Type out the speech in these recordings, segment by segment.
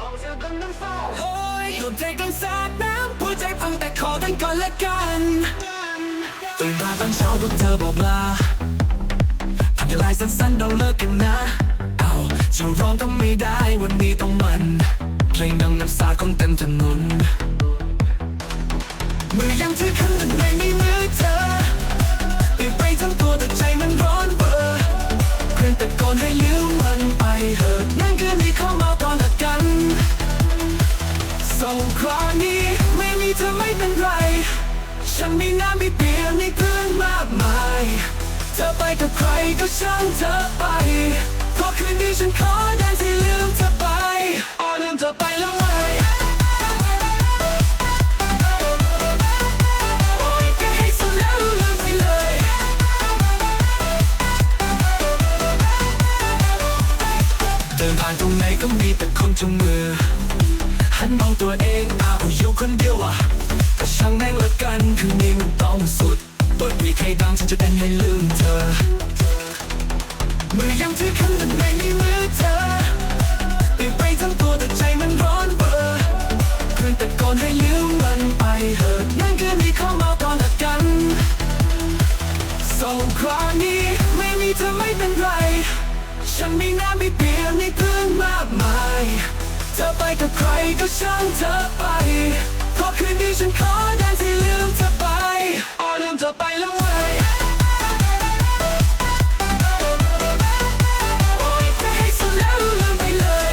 โอ้ยรวมใจกันสาดน้ำหัวใจพังแต่ขอกันก่อนละกันตื่นมาตอนเช้าพวกเธอบอกลาทำลายสั้นๆเราเลิกกันนะเอาจะร้องต้องไม่ได้วันนี้ต้องมัน เพลงดังน้ำสาดคนเต็มถนนมือยังถือขึ้นแต่ไม่มีมือเธอติดไปทั้งตัวแต่ใจมันร้อนเบอร์เพื่อนตะโกนให้ลืม สงคราวนี้ไม่มีเธอไม่เป็นไร ฉันมีน้ำมีเบียร์มีเพื่อนมากมาย เธอไปกับใครก็ช่างเธอไปเพราะคืนนี้ฉันขอได้ที่ลืมเธอไปอ๋อลืมเธอไปแล้วไงโอ้ยก็ให้สุดแล้วลืมเลยเดินผ่านตรงไหนก็มีแต่คนจุงมือ หันมองตัวเองอ้าวอยู่คนเดียวอะแต่ช่างแม่งละกันคืนนี้มันต้องสุดเปิดมีใครดังฉันจะเต้นให้ลืมเธอมือยังถือขึ้นแต่ไม่มีมือเธอติดไปทั้งตัวแต่ใจมันร้อนเบอร์เพื่อนตะโกนให้ลืมมันไปเถอะนั่นคืนนี้เข้ามาก่อนละกันส่งคราวนี้ไม่มีเธอไม่เป็นไร ฉันมีน้ำมีเบียร์มีเพื่อนมากมาย ธอไปกับใครก็ช่างเธอไปเพราะคืนนี้ฉันขอได้ที่ลืมเธอไปอ๋อลืมเธอไปแล้วเว้ยโอ้ยไปให้สุดแล้วลืมไปเลย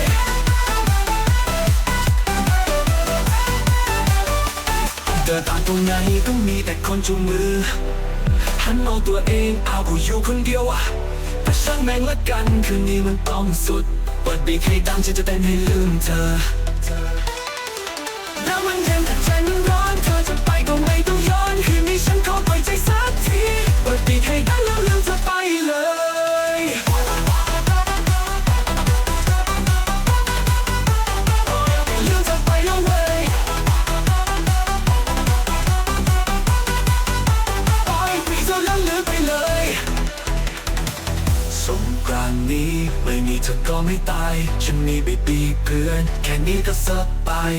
เดินผ่านตรงไหนก็มีแต่คนจูงมือหันมองตัวเองเอากูอยู่คนเดียวอะแต่ช่างแม่งละกันคืนนี้มันต้องสุด เปิดบีให้ดังฉันจะเต้นให้ลืมเธอแล้วมันเดิมแต่ สงกรานนี้ ไม่มีเธอก็ไม่ตาย ฉันมีบีบีเพื่อน แค่นี้ก็สบาย